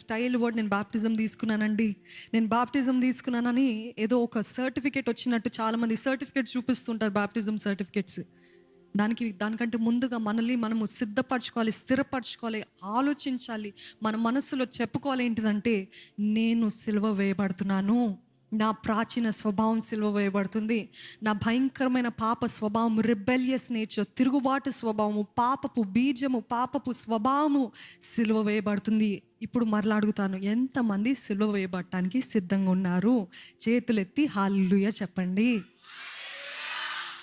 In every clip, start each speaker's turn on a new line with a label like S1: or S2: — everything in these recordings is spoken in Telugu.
S1: స్టైల్ వర్డ్ నేను బాప్టిజం తీసుకున్నానండి. నేను బాప్టిజం తీసుకున్నానని ఏదో ఒక సర్టిఫికేట్ వచ్చినట్టు చాలామంది సర్టిఫికేట్ చూపిస్తుంటారు బాప్టిజం సర్టిఫికేట్స్. దానికి దానికంటే ముందుగా మనల్ని మనము సిద్ధపరచుకోవాలి స్థిరపరచుకోవాలి ఆలోచించాలి. మన మనసులో చెప్పుకోవాలి ఏంటిదంటే నేను సిలువ వేయబడుతున్నాను. నా ప్రాచీన స్వభావం సిలువ వేయబడుతుంది. నా భయంకరమైన పాప స్వభావం రిబెలియస్ నేచర్ తిరుగుబాటు స్వభావము పాపపు బీజము పాపపు స్వభావము సిలువ వేయబడుతుంది. ఇప్పుడు మరలా అడుగుతాను ఎంతమంది సిలువ వేయబడటానికి సిద్ధంగా ఉన్నారు? చేతులెత్తి హాల్లుయ చెప్పండి.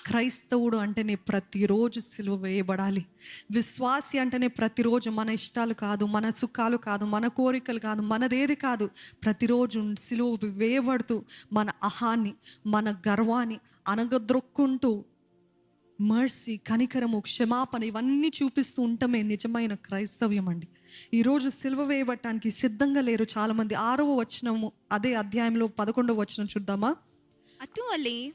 S1: క్రైస్తవుడు అంటేనే ప్రతిరోజు సిలువ వేయబడాలి. విశ్వాసి అంటేనే ప్రతిరోజు మన ఇష్టాలు కాదు మన సుఖాలు కాదు మన కోరికలు కాదు మనదేది కాదు. ప్రతిరోజు సిలువ వేయబడుతూ మన అహాన్ని మన గర్వాన్ని అనగద్రొక్కుంటూ మర్సీ కనికరము క్షమాపణ ఇవన్నీ చూపిస్తూ ఉండటమే నిజమైన క్రైస్తవ్యం అండి. ఈరోజు సిలువ వేయబట్టడానికి సిద్ధంగా లేరు చాలామంది. ఆరవ వచనము అదే అధ్యాయంలో పదకొండవ వచనం చూద్దామా?
S2: అటువలే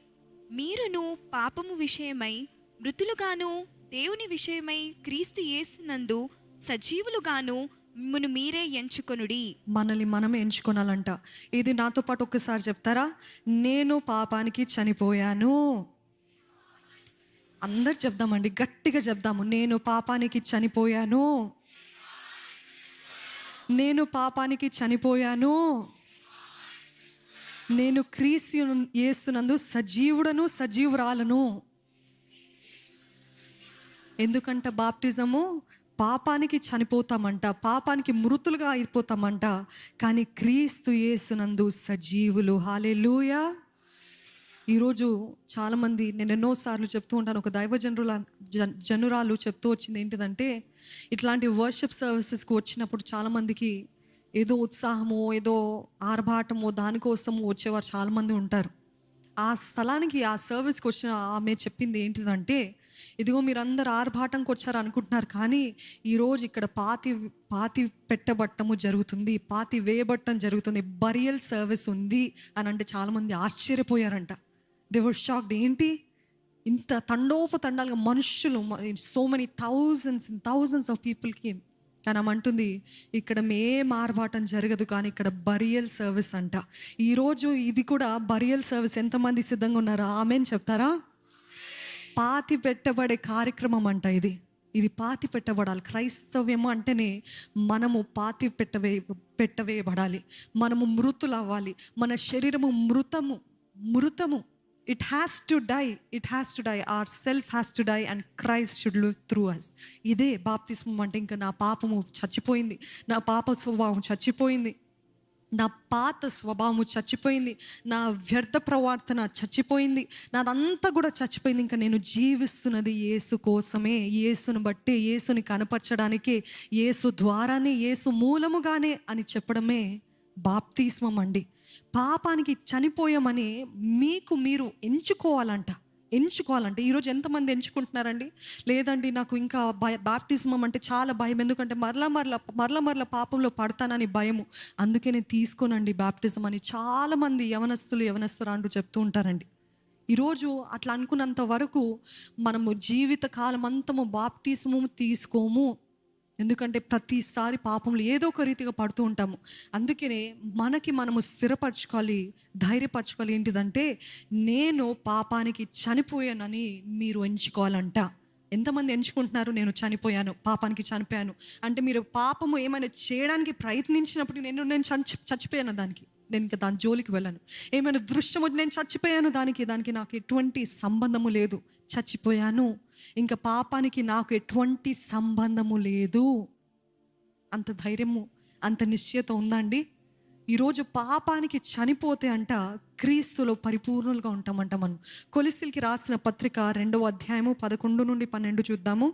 S2: మీరును పాపము విషయమై మృతులుగాను దేవుని విషయమై క్రీస్తు యేసునందు సజీవులుగాను మిమ్మను మీరే ఎంచుకొనుడి.
S1: మనల్ని మనం ఎంచుకొనాలంట. ఇది నాతో పాటు ఒక్కసారి చెప్తారా? నేను పాపానికి చనిపోయాను. అందరు చెప్దామండి గట్టిగా చెప్దాము. నేను పాపానికి చనిపోయాను. నేను పాపానికి చనిపోయాను. నేను క్రీస్తు యేసునందు సజీవుడను సజీవురాలను. ఎందుకంట బాప్టిజము పాపానికి చనిపోతామంట పాపానికి మృతులుగా అయిపోతామంట కానీ క్రీస్తు యేసునందు సజీవులు. హాలే లూయ ఈరోజు చాలామంది నేను ఎన్నోసార్లు చెప్తూ ఉంటాను ఒక దైవజనుల జన్ జనురాలు చెప్తూ వచ్చింది ఏంటిదంటే ఇట్లాంటి వర్షిప్ సర్వీసెస్కి వచ్చినప్పుడు చాలామందికి ఏదో ఉత్సాహమో ఏదో ఆర్భాటమో దానికోసము వచ్చేవారు చాలామంది ఉంటారు. ఆ స్థలానికి ఆ సర్వీస్కి వచ్చిన ఆమె చెప్పింది ఏంటిదంటే ఇదిగో మీరందరు ఆర్భాటంకి వచ్చారు అనుకుంటున్నారు కానీ ఈరోజు ఇక్కడ పాతి పాతి పెట్టబట్టము జరుగుతుంది పాతి వేయబట్టం జరుగుతుంది బరియల్ సర్వీస్ ఉంది అని అంటే చాలామంది ఆశ్చర్యపోయారంట. దేవర్ షాక్డ్ ఏంటి? ఇంత తండోప తండాలుగా మనుషులు so many thousands thousands of పీపుల్కి ఆమె అంటుంది ఇక్కడ మే మార్పాటం జరగదు కానీ ఇక్కడ బరియల్ సర్వీస్ అంట. ఈరోజు ఇది కూడా బరియల్ సర్వీస్. ఎంతమంది సిద్ధంగా ఉన్నారో? ఆమెను చెప్తారా? పాతి పెట్టబడే కార్యక్రమం అంట ఇది. ఇది పాతి పెట్టబడాలి. క్రైస్తవ్యము అంటేనే మనము పాతి పెట్టవే పెట్టవేయబడాలి. మనము మృతులు అవ్వాలి మన శరీరము మృతము మృతము. It has to die it has to die our self has to die and Christ should live through us ఇదే బాప్తిస్మం అంటే ఇంకా నా పాపము చచ్చిపోయింది. నా పాప స్వభావం చచ్చిపోయింది. నా పాత స్వభావము చచ్చిపోయింది. నా వ్యర్థ ప్రవర్తన చచ్చిపోయింది. నాదంతా కూడా చచ్చిపోయింది. ఇంకా నేను జీవిస్తున్నది యేసు కోసమే. యేసును బట్టే యేసుని కనపరచడానికే యేసు ద్వారానే యేసు మూలముగానే అని చెప్పడమే బాప్తిస్మం అండి పాపానికి చనిపోయామని మీకు మీరు ఎంచుకోవాలంట. ఎంచుకోవాలంటే. ఈరోజు ఎంతమంది ఎంచుకుంటున్నారండి? లేదండి నాకు ఇంకా భయ బాప్టిజమం అంటే చాలా భయం. ఎందుకంటే మరలా మరలా మరలా మరలా పాపంలో పడతానని భయము. అందుకే నేను తీసుకోనండి బాప్టిజం అని చాలామంది యవనస్తులు యవనస్తులు అంటూ చెప్తూ ఉంటారండి. ఈరోజు అట్లా అనుకున్నంత వరకు మనము జీవిత కాలం అంతము బాప్టిజము తీసుకోము. ఎందుకంటే ప్రతిసారి పాపంలో ఏదో ఒక రీతిగా పడుతూ ఉంటాము. అందుకనే మనకి మనము స్థిరపరచుకోవాలి ధైర్యపరచుకోవాలి ఏంటిదంటే నేను పాపానికి చనిపోయానని మీరు ఎంచుకోవాలంట. ఎంతమంది ఎంచుకుంటున్నారు? నేను చనిపోయాను పాపానికి చనిపోయాను. అంటే మీరు పాపము ఏమైనా చేయడానికి ప్రయత్నించినప్పుడు నేను నేను చచ్చి చచ్చిపోయాను దానికి? నేను ఇంకా దాని జోలికి వెళ్ళాను. ఏమైనా దృశ్యం వచ్చి నేను చచ్చిపోయాను దానికి దానికి నాకు ఎటువంటి సంబంధము లేదు. చచ్చిపోయాను. ఇంకా పాపానికి నాకు ఎటువంటి సంబంధము లేదు. అంత ధైర్యము అంత నిశ్చయత ఉందండి ఈరోజు పాపానికి చనిపోతే అంట క్రీస్తులో పరిపూర్ణులుగా ఉంటామంట మనం. కొలిసిల్కి రాసిన పత్రిక రెండవ అధ్యాయము పదకొండు నుండి పన్నెండు చూద్దాము.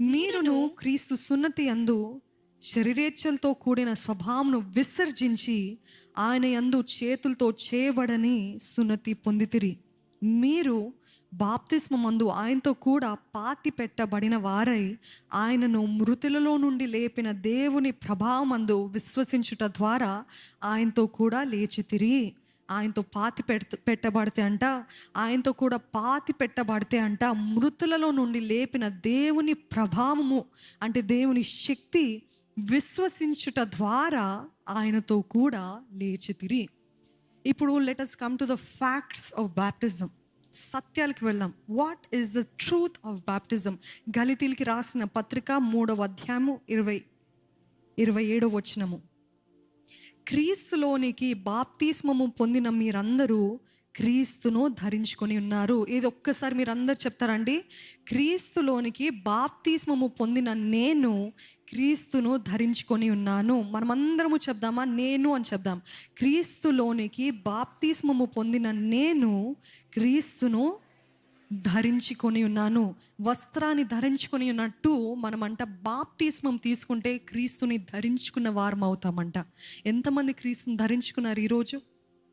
S1: మీరును క్రీస్తు సున్నతి అందు శరీరేచ్ఛలతో కూడిన స్వభావంను విసర్జించి ఆయన యందు చేతులతో చేయబడని సున్నతి పొందితిరి. మీరు బాప్తిస్మందు ఆయనతో కూడా పాతి పెట్టబడిన వారై ఆయనను మృతులలో నుండి లేపిన దేవుని ప్రభావమందు విశ్వసించుట ద్వారా ఆయనతో కూడా లేచితిరి. ఆయనతో పాతి పెడత పెట్టబడితే అంట ఆయనతో కూడా పాతి పెట్టబడితే అంట మృతులలో నుండి లేపిన దేవుని ప్రభావము అంటే దేవుని శక్తి విశ్వసించుట ద్వారా ఆయనతో కూడా లేచితిరి ఇప్పుడు let us come to the facts of baptism సత్యాలకు వెళ్దాం. What is the truth of baptism గలితీలకి రాసిన పత్రిక మూడవ అధ్యాయము ఇరవై ఇరవై ఏడవ వచనము. క్రీస్తులోనికి బాప్తిస్మము పొందిన మీరందరూ క్రీస్తును ధరించుకొని ఉన్నారు. ఇది ఒక్కసారి మీరు అందరు చెప్తారండి. క్రీస్తులోనికి బాప్తిస్మము పొందిన నేను క్రీస్తును ధరించుకొని ఉన్నాను. మనమందరము చెప్దామా? నేను అని చెప్దాం. క్రీస్తులోనికి బాప్తిస్మము పొందిన నేను క్రీస్తును ధరించుకొని ఉన్నాను. వస్త్రాన్ని ధరించుకొని ఉన్నట్టు మనమంట బాప్టిస్మం తీసుకుంటే క్రీస్తుని ధరించుకున్న వారం అవుతామంట ఎంతమంది క్రీస్తుని ధరించుకున్నారు ఈరోజు?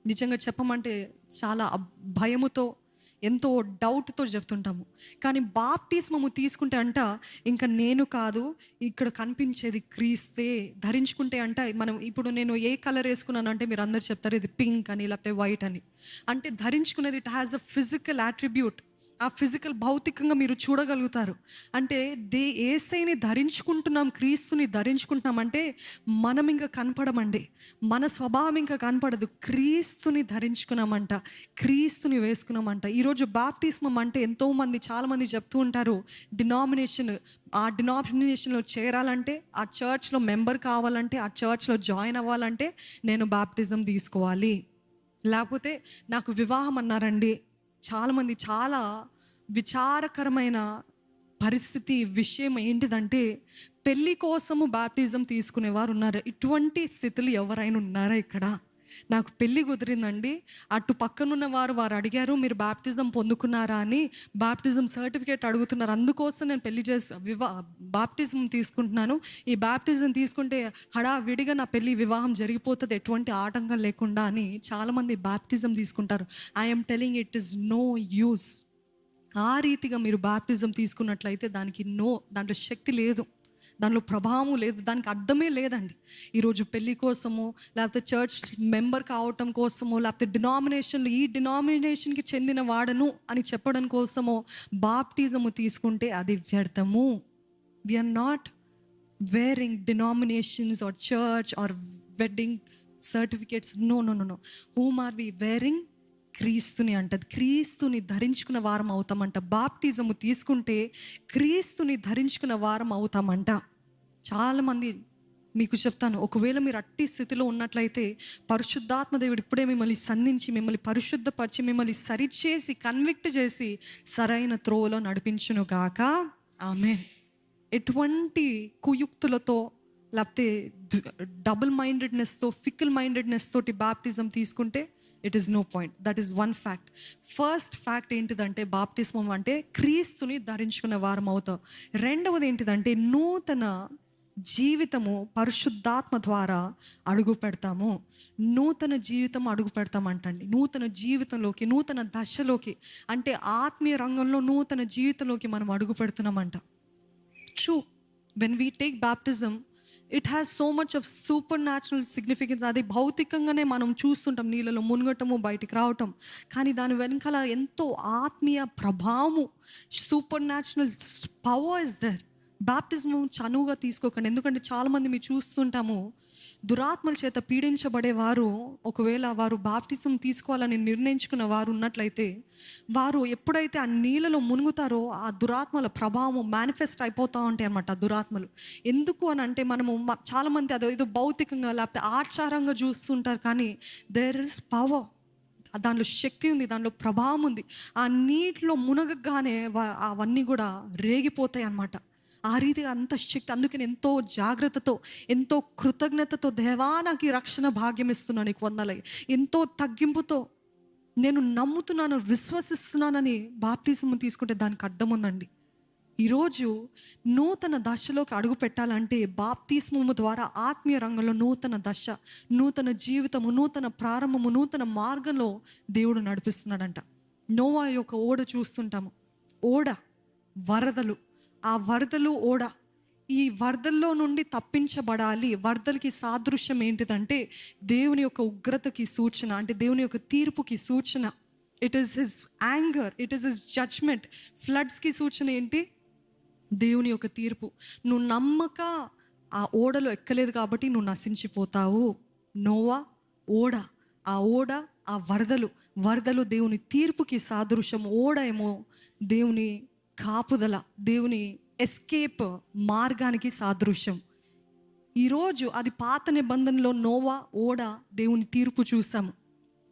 S1: నిజంగా చెప్పమంటే చాలా భయముతో ఎంతో డౌట్తో చెప్తుంటాము. కానీ బాప్టిస్మము తీసుకుంటే అంట ఇంకా నేను కాదు ఇక్కడ కనిపించేది క్రీస్తే ధరించుకుంటే అంట మనం ఇప్పుడు నేను ఏ కలర్ వేసుకున్నాను అంటే మీరు అందరు చెప్తారు ఇది పింక్ అని లేకపోతే వైట్ అని. అంటే ధరించుకునేది it has a physical attribute uh physical భౌతికంగా మీరు చూడగలుగుతారు. అంటే దే ఏసైని ధరించుకుంటున్నాం క్రీస్తుని ధరించుకుంటున్నాం అంటే మనం ఇంకా కనపడమండి. మన స్వభావం ఇంకా కనపడదు. క్రీస్తుని ధరించుకున్నామంట. క్రీస్తుని వేసుకున్నామంట. ఈరోజు బాప్టిస్మం అంటే ఎంతోమంది చాలామంది చెప్తూ ఉంటారు డినామినేషన్ ఆ డినామినేషన్లో చేరాలంటే ఆ చర్చ్లో మెంబర్ కావాలంటే ఆ చర్చ్లో జాయిన్ అవ్వాలంటే నేను బాప్టిజం తీసుకోవాలి. లేకపోతే నాకు వివాహం అన్నారండి. చాలామంది చాలా విచారకరమైన పరిస్థితి విషయం ఏంటిదంటే పెళ్ళి కోసము బాప్టిజం తీసుకునేవారు ఉన్నారు ఇటువంటి స్థితులు ఎవరైనా ఉన్నారా ఇక్కడ? నాకు పెళ్ళి కుదిరిందండి. అటు పక్కనున్న వారు వారు అడిగారు మీరు బాప్టిజం పొందుకున్నారా? అని. బాప్టిజం సర్టిఫికేట్ అడుగుతున్నారు. అందుకోసం నేను పెళ్ళి చేసి వివా బాప్టిజం తీసుకుంటున్నాను. ఈ బాప్టిజం తీసుకుంటే హడావిడిగా నా పెళ్ళి వివాహం జరిగిపోతుంది. ఎటువంటి ఆటంకం లేకుండా అని చాలామంది బాప్టిజం తీసుకుంటారు. I'm telling it is no use ఆ రీతిగా మీరు బాప్టిజం తీసుకున్నట్లయితే దానికి నో దాంట్లో శక్తి లేదు. దానిలో ప్రభావం లేదు దానికి అర్థమే లేదండి. ఈరోజు పెళ్ళి కోసము లేకపోతే చర్చ్ మెంబర్ కావటం కోసమో లేకపోతే డినామినేషన్లు ఈ డినామినేషన్కి చెందిన వాడను అని చెప్పడం కోసమో బాప్టిజము తీసుకుంటే అది వ్యర్థము. We are not wearing denominations or church or wedding certificates no no no no whom are we wearing క్రీస్తుని అంటది. క్రీస్తుని ధరించుకున్న వారం అవుతామంట. బాప్టిజము తీసుకుంటే క్రీస్తుని ధరించుకున్న వారం అవుతామంట. చాలామంది మీకు చెప్తాను. ఒకవేళ మీరు అట్టి స్థితిలో ఉన్నట్లయితే పరిశుద్ధాత్మ దేవుడు ఇప్పుడే మిమ్మల్ని సంధించి మిమ్మల్ని పరిశుద్ధపరిచి మిమ్మల్ని సరిచేసి కన్విక్ట్ చేసి సరైన త్రోవలో నడిపించును గాక. ఆమె ఎటువంటి కుయుక్తులతో లేకపోతే డబుల్ మైండెడ్నెస్తో ఫిక్కల్ మైండెడ్నెస్ తోటి బాప్టిజం తీసుకుంటే it is no point that is one fact first fact ఏంటిదంటే బాప్టిజం అంటే క్రీస్తుని ధరించుకున్న వారం అవుతాం. రెండవది ఏంటిదంటే నూతన జీవితము పరిశుద్ధాత్మ ద్వారా అడుగు పెడతాము. నూతన జీవితం అడుగు పెడతామంటండి. నూతన జీవితంలోకి నూతన దశలోకి అంటే ఆత్మీయ రంగంలో నూతన జీవితంలోకి మనం అడుగు పెడుతున్నామంట. True when we take baptism it has so much of supernatural significance అది భౌతికంగానే మనం చూస్తుంటాం. నీళ్ళలో మునగటము బయటికి రావటం. కానీ దాని వెనకాల ఎంతో ఆత్మీయ ప్రభావము supernatural power is there baptism చనువుగా తీసుకోకండి. ఎందుకంటే చాలామంది మీరు చూస్తుంటాము దురాత్మల చేత పీడించబడేవారు ఒకవేళ వారు బాప్టిజం తీసుకోవాలని నిర్ణయించుకున్న వారు ఉన్నట్లయితే వారు ఎప్పుడైతే ఆ నీళ్ళలో మునుగుతారో ఆ దురాత్మల ప్రభావం మేనిఫెస్ట్ అయిపోతూ ఉంటాయి అన్నమాట ఆ దురాత్మలు. ఎందుకు అని అంటే మనము చాలామంది అదో ఏదో భౌతికంగా లేకపోతే ఆచారంగా చూస్తుంటారు కానీ దేర్ ఇస్ పవర్ దానిలో శక్తి ఉంది దానిలో ప్రభావం ఉంది. ఆ నీటిలో మునగగానే అవన్నీ కూడా రేగిపోతాయి అన్నమాట. ఆ రీతిగా అంత శక్తి అందుకని ఎంతో జాగ్రత్తతో ఎంతో కృతజ్ఞతతో దేవా నాకు ఈ రక్షణ భాగ్యం ఇస్తున్నాను నీకు వందలై ఎంతో తగ్గింపుతో నేను నమ్ముతున్నాను విశ్వసిస్తున్నానని బాప్టిజం తీసుకుంటే దానికి అర్థం ఉందండి. ఈరోజు నూతన దశలోకి అడుగు పెట్టాలంటే బాప్తిస్మము ద్వారా ఆత్మీయ రంగంలో నూతన దశ నూతన జీవితము నూతన ప్రారంభము నూతన మార్గంలో దేవుడు నడిపిస్తున్నాడంట. నోవా యొక్క ఓడ చూస్తుంటాము. ఓడ వరదలు ఆ వరదలు ఓడ. ఈ వరదల్లో నుండి తప్పించబడాలి. వరదలకి సాదృశ్యం ఏంటిదంటే దేవుని యొక్క ఉగ్రతకి సూచన అంటే దేవుని యొక్క తీర్పుకి సూచన. It is his anger it is his judgement ఫ్లడ్స్కి సూచన ఏంటి? దేవుని యొక్క తీర్పు. నువ్వు నమ్మక ఆ ఓడలో ఎక్కలేదు కాబట్టి నువ్వు నశించిపోతావు. నోవా ఓడ. ఆ ఓడ ఆ వరదలు. వరదలు దేవుని తీర్పుకి సాదృశ్యం. ఓడ ఏమో దేవుని కాపుదల దేవుని ఎస్కేప్ మార్గానికి సాదృశ్యం. ఈరోజు అది పాత నిబంధనలో నోవా ఓడ దేవుని తీర్పు చూసాము.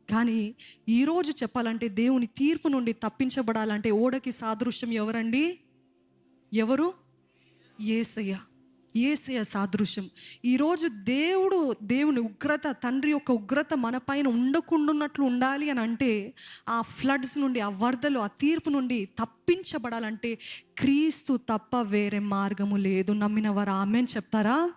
S1: కానీ ఈరోజు చెప్పాలంటే దేవుని తీర్పు నుండి తప్పించబడాలంటే ఓడకి సాదృశ్యం ఎవరండి? ఎవరు? ఏసయ్య. ఏసయ సాదృశ్యం. ఈరోజు దేవుడు దేవుని ఉగ్రత తండ్రి యొక్క ఉగ్రత మన పైన ఉండకుండాన్నట్లు ఉండాలి అని అంటే ఆ ఫ్లడ్స్ నుండి ఆ వరదలు ఆ తీర్పు నుండి తప్పించబడాలంటే క్రీస్తు తప్ప వేరే మార్గము లేదు. నమ్మిన వారు ఆమెన్ చెప్తారా?